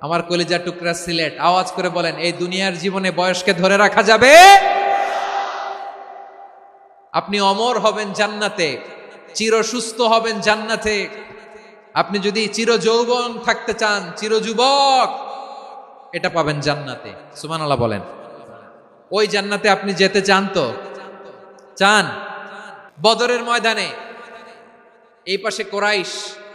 আমার কলিজা টুকরা সিলেট, আওয়াজ করে বলেন, এই দুনিয়ার জীবনে বয়সকে ধরে রাখা যাবে? আপনি অমর হবেন জান্নাতে, চির সুস্থ হবেন জান্নাতে। আপনি যদি চির যৌবন থাকতে চান, চির যুবক, এটা পাবেন জান্নাতে। সুমান আল্লাহ বলেন। ওই জান্নাতে আপনি যেতে চান তো? চান? বদরের ময়দানে? এই পাশে কোরাইশ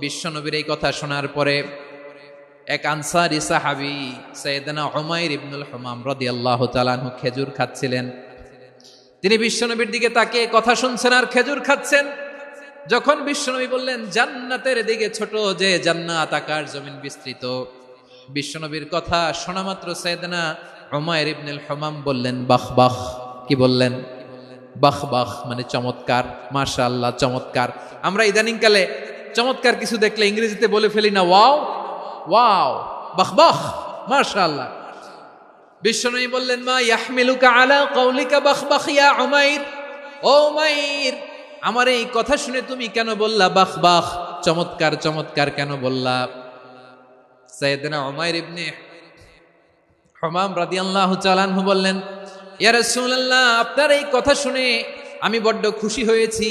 বিশ্বনবীর এই কথা শোনার পরে এক আনসারি সাহাবি সৈয়দনা হুমায়ুর ইবনুল হুমাম রাদিয়াল্লাহু তাআলা আনহু খেজুর খাচ্ছিলেন। তিনি বিশ্বনবীর দিকে তাকে কথা শুনছেন আর খেজুর খাচ্ছেন। যখন বিশ্বনবী বললেন, জান্নাতের দিকে ছোট যে জান্নাত আকার জমিন বিস্তৃত। বিশ্বনবীর কথা শোনা মাত্র সৈয়দনা হুমায়ুর ইবনুল হুমাম বললেন, বাহ বাহ। কি বললেন? বাহ বাহ। মানে চমৎকার। মাশা আল্লাহ চমৎকার। আমরা ইদানিংকালে চমৎকার কিছু দেখলে ইংরেজিতে বলে ফেলি না, ওয়াও ওয়াও, বাহ বাহ মাশা আল্লাহ বিশ্বনবী বললেন, মা ইয়াহমিলুকা আলা কৌলিকা বাহ বাহ, ইয়া উমাইর? ও উমাইর, আমার এই কথা শুনে তুমি কেন বললা বাহ বাহ, চমৎকার চমৎকার কেন বললা? সাইয়েদনা উমাইর ইবনে হমাম রাদিয়াল্লাহু চালানহু বললেন, ইয়া রাসূলুল্লাহ, আপনার এই কথা শুনে আমি বড্ড খুশি হয়েছি।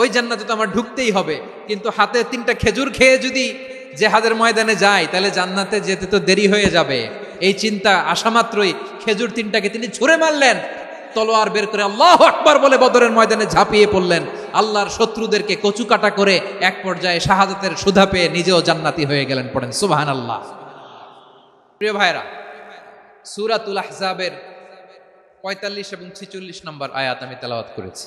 ওই জান্নাতে তো আমার ঢুকতেই হবে। কিন্তু হাতে তিনটা খেজুর খেয়ে যদি জেহাদের ময়দানে যায়, তাহলে জান্নাতে যেতে তো দেরি হয়ে যাবে। এই চিন্তা আসা মাত্রই খেজুর তিনটাকে তিনি ছুঁড়ে মারলেন। তলোয়ার বের করে আল্লাহ আকবার বলে বদরের ময়দানে ঝাঁপিয়ে পড়লেন। আল্লাহর শত্রুদেরকে কচুকাটা করে এক পর্যায়ে শাহাদাতের সুধা পেয়ে নিজেও জান্নাতি হয়ে গেলেন পড়েন। সুবাহান আল্লাহ প্রিয় ভাইরা সুরাতুল আহজাবের পঁয়তাল্লিশ এবং ছিচল্লিশ নম্বর আয়াত আমি তেলাওয়াত করেছি।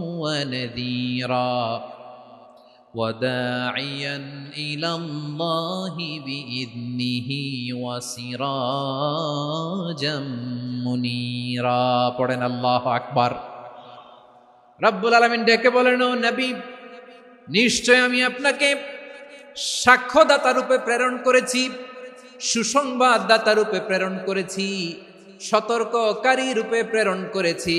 ونذيرا وداعيا إلى الله بإذنه وسراجا منيرا পড়েন আল্লাহ আকবার রব্বুল আলমিন ডেকে বলেন ও নবী নিশ্চয় আমি আপনাকে সাক্ষ্যদাতা রূপে প্রেরণ করেছি সুসংবাদদাতা রূপে প্রেরণ করেছি সতর্ককারী রূপে প্রেরণ করেছি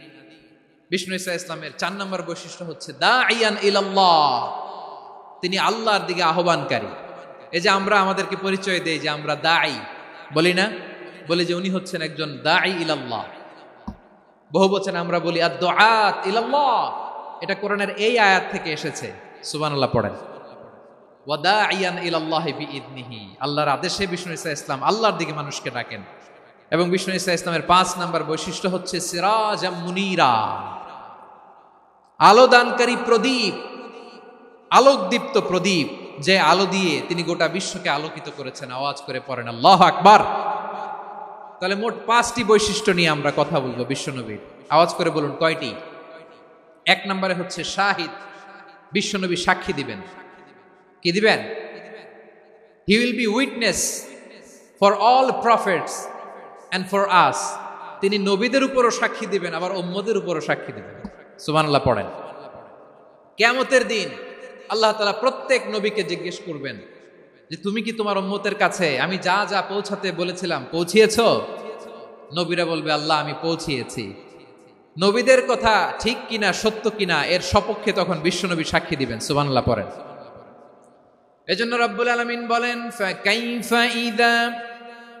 বিষ্ণু ইসা ইসলামের চার নম্বর বৈশিষ্ট্য হচ্ছে দা আইয়ান তিনি আল্লাহর দিকে আহ্বানকারী। এই যে আমরা আমাদেরকে পরিচয় দেই যে আমরা দাই বলি না? বলি যে উনি হচ্ছেন একজন দাই ইলাল্লাহ। বহু বচনে আমরা বলি আদ ইলাল্লাহ এটা কোরআনের এই আয়াত থেকে এসেছে। সুবহানাল্লাহ, পড়েন। ওয়াদাইয়ান ইলাল্লাহি বিইذনিহি আল্লাহর আদেশে বিষ্ণু ইসা ইসলাম আল্লাহর দিকে মানুষকে ডাকেন। এবং বিষ্ণু ইসা ইসলামের পাঁচ নাম্বার বৈশিষ্ট্য হচ্ছে সিরাজ মুনিরা আলোদানকারী প্রদীপ, আলোকদীপ্ত প্রদীপ, যে আলো দিয়ে তিনি গোটা বিশ্বকে আলোকিত করেছেন। আওয়াজ করে পড়েন, আল্লাহ আকবার! তাহলে মোট পাঁচটি বৈশিষ্ট্য নিয়ে আমরা কথা বলব বিশ্বনবীর। আওয়াজ করে বলুন, কয়টি? এক নম্বরে হচ্ছে শাহিদ। বিশ্বনবী সাক্ষী দিবেন। কি দিবেন? He will be witness for all prophets and for us তিনি নবীদের উপরও সাক্ষী দিবেন, আবার ওম্মদের উপরও সাক্ষী দিবেন। সুবহানাল্লাহ পড়েন। কেয়ামতের দিন আল্লাহ তাআলা প্রত্যেক নবীকে জিজ্ঞেস করবেন যে, তুমি কি তোমার উম্মতের কাছে আমি যা যা পৌঁছাতে বলেছিলাম পৌঁছিয়েছো? নবীরা বলবে, আল্লাহ, আমি পৌঁছিয়েছি। নবীদের কথা ঠিক কিনা, সত্য কিনা, এর সপক্ষে তখন বিশ্বনবী সাক্ষী দিবেন, সুবহানাল্লাহ পড়েন। এজন্য রব্বুল আলমিন বলেন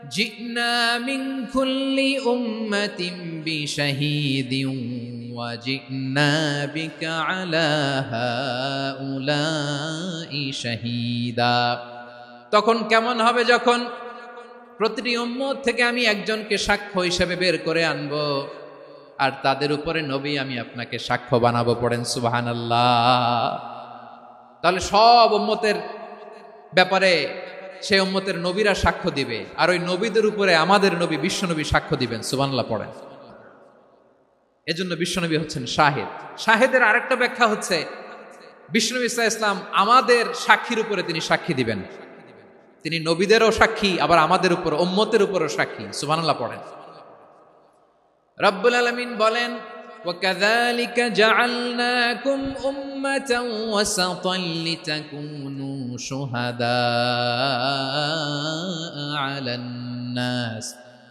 জিনা মিন কুল্লি উম্মাতিন বিশাহিদিন জিনা বিকা আলা হাউলাই শাহিদা তখন কেমন হবে যখন প্রতিটি উম্মত থেকে আমি একজনকে সাক্ষ্য হিসেবে বের করে আনব, আর তাদের উপরে নবী আমি আপনাকে সাক্ষ্য বানাবো পড়েন সুবহানাল্লাহ। তাহলে সব উম্মতের ব্যাপারে সে উম্মতের নবীরা সাক্ষ্য দিবে, আর ওই নবীদের উপরে আমাদের নবী বিশ্বনবী সাক্ষ্য দিবেন সুবানলা পড়েন। এজন্য বিশ্বনবী হচ্ছেন শাহেদ শাহেদের আরেকটা ব্যাখ্যা হচ্ছে বিষ্ণু ইসা ইসলাম আমাদের সাক্ষীর উপরে তিনি সাক্ষী দিবেন তিনি নবীদেরও সাক্ষী আবার আমাদের উপর উম্মতের উপরও সাক্ষী সুবানাল্লাহ পড়েন রব্বুল আলমিন বলেন وكذلك جعلناكم أمة وسطا لتكونوا شهداء على الناس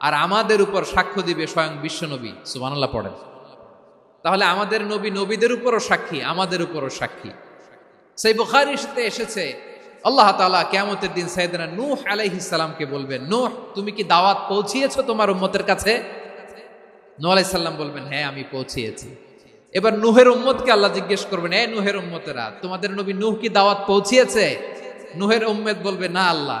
আর আমাদের উপর সাক্ষ্য দিবে স্বয়ং বিশ্বনবী সুবহানাল্লাহ পড়েন। তাহলে আমাদের নবী নবীদের উপরও সাক্ষী, আমাদের উপরও সাক্ষী। সেই বুখারিতে এসেছে, আল্লাহ তালা কেমতের দিন সাইদানা নূহ আলাইহিসালামকে বলবেন, নূহ, তুমি কি দাওয়াত পৌঁছিয়েছো তোমার উম্মতের কাছে? নূহ আলাইসাল্লাম বলবেন হ্যাঁ আমি পৌঁছিয়েছি। এবার নুহের উম্মতকে আল্লাহ জিজ্ঞেস করবেন হ্যাঁ নুহের উম্মতেরা, তোমাদের নবী নুহ কি দাওয়াত পৌঁছিয়েছে? নুহের উম্মেদ বলবে, না, আল্লাহ।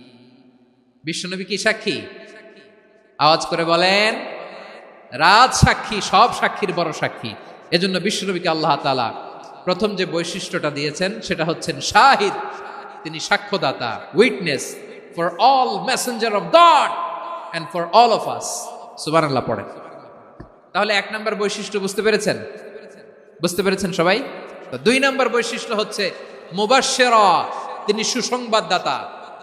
বিশ্বনবী কি সাক্ষী? আওয়াজ করে বলেন, রাজ সাক্ষী, সব সাক্ষীর বড় সাক্ষী। এজন্য বিশ্বনবীকে আল্লাহ তালা প্রথম যে বৈশিষ্ট্যটা দিয়েছেন, সেটা হচ্ছেন শাহিদ। তিনি সাক্ষ্যদাতা witness for all messenger of God and for all of us সুবান আল্লাহ পড়েন। তাহলে এক নম্বর বৈশিষ্ট্য বুঝতে পেরেছেন? বুঝতে পেরেছেন সবাই? দুই নম্বর বৈশিষ্ট্য হচ্ছে মুবাশেরা তিনি সুসংবাদদাতা।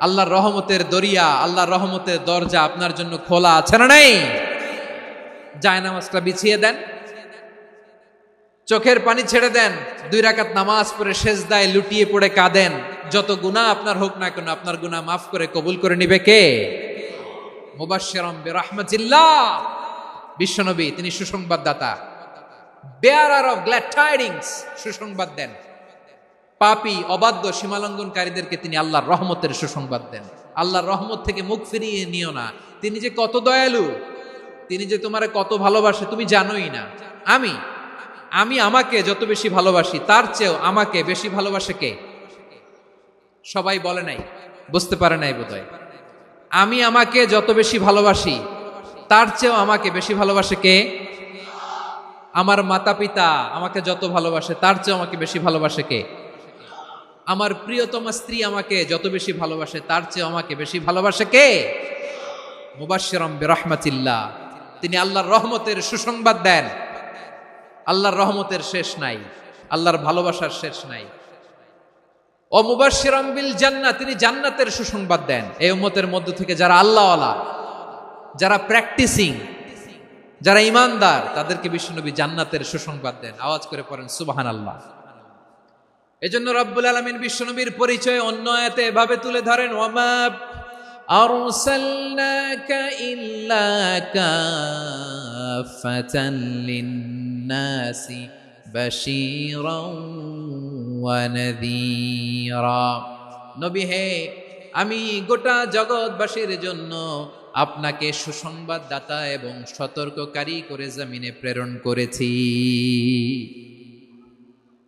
আল্লাহর রহমতের দরিয়া, আল্লাহর রহমতের দরজা আপনার জন্য খোলা আছে না নেই? জায়নামাজটা বিছিয়ে দেন। চোখের পানি ছেড়ে দেন। দুই রাকাত নামাজ পড়ে শেষ দায় লুটিয়ে পড়ে কাঁদেন। যত গুণা আপনার হোক না কেন, আপনার গুণা মাফ করে কবুল করে নিবে কে? মুবাশশিরাম বিরহমাতিল্লাহ। বিশ্বনবী, তিনি সুসংবাদদাতা। বেয়ারার অফ গ্ল্যাড টাইডিংস সুসংবাদ দেন। পাপী, অবাধ্য, সীমালঙ্ঘনকারীদেরকে তিনি আল্লাহর রহমতের সুসংবাদ দেন। আল্লাহর রহমত থেকে মুখ ফিরিয়ে নিও না। তিনি যে কত দয়ালু, তিনি যে তোমারে কত ভালোবাসে, তুমি জানোই না। আমি আমি আমাকে যত বেশি ভালোবাসি, তার চেয়েও আমাকে বেশি ভালোবাসে কে? সবাই বলে নাই, বুঝতে পারে নাই বোধহয়। আমি আমাকে যত বেশি ভালোবাসি, তার চেয়েও আমাকে বেশি ভালোবাসে কে? আমার মাতা পিতা আমাকে যত ভালোবাসে, তার চেয়েও আমাকে বেশি ভালোবাসে কে? আমার প্রিয়তমা স্ত্রী আমাকে যত বেশি ভালোবাসে, তার চেয়ে আমাকে বেশি ভালোবাসে কে? মুবাশিরম বিরহমাতিল্লাহ। তিনি আল্লাহর রহমতের সুসংবাদ দেন। আল্লাহর রহমতের শেষ নাই, আল্লাহর ভালোবাসার শেষ নাই। ও মুবাশিরম বিল জান্না তিনি জান্নাতের সুসংবাদ দেন। এই উম্মতের মধ্য থেকে যারা আল্লাহওয়ালা, যারা প্র্যাকটিসিং, যারা ইমানদার, তাদেরকে বিশ্বনবী জান্নাতের সুসংবাদ দেন। আওয়াজ করে পড়েন সুবাহান আল্লাহ এজন্য রব্বুল আলমিন বিশ্বনবীর পরিচয় অন্য আয়াতে এভাবে তুলে ধরেন ওমা أرسلناك إلا كافة للناس بشيرا ونذيرا নবী হে আমি গোটা জগৎবাসীর জন্য আপনাকে সুসংবাদদাতা এবং সতর্ককারী করে জমিনে প্রেরণ করেছি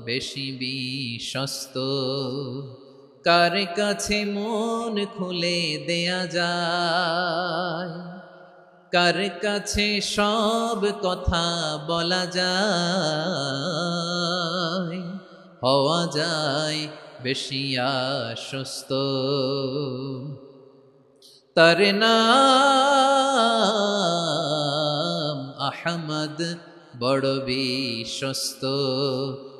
বেশি বিশ্বস্ত। কার কাছে মন খুলে দেয়া যায়? কার কাছে সব কথা বলা যায়? হওয়া যায় বেশি আশ্বস্ত। তার নাম আহমদ, বড় বিশ্বস্ত।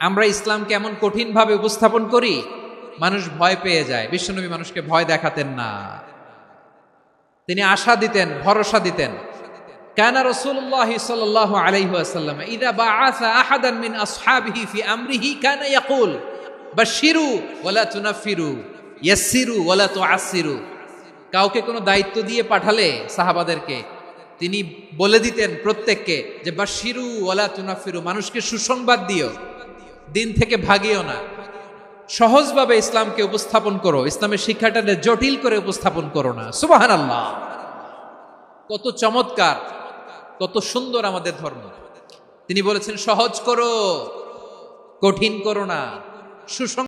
আমরা ইসলামকে এমন কঠিনভাবে উপস্থাপন করি, মানুষ ভয় পেয়ে যায়। বিশ্বনবী মানুষকে ভয় দেখাতেন না। তিনি আশা দিতেন, ভরসা দিতেন। ওয়াসাল্লাম, ইদা বাআসা আহাদান মিন আসহাবিহি ফি আমরিহি কানা ইয়াকুল ওয়ালা তুনাফিরু ইয়াসসিরু ওয়ালা কাউকে কোনো দায়িত্ব দিয়ে পাঠালে সাহাবাদেরকে, তিনি বলে দিতেন প্রত্যেককে যে বাশিরু ওয়ালা তুনাফিরু মানুষকে সুসংবাদ দিও। দিন থেকে ভাগিও না। সহজভাবে ইসলামকে উপস্থাপন করো, ইসলামের শিক্ষাটাকে জটিল করে উপস্থাপন করো না। সুবাহান আল্লাহ কত চমৎকার, কত সুন্দর আমাদের ধর্ম। তিনি বলেছেন, সহজ করো, কঠিন করো না। সুসং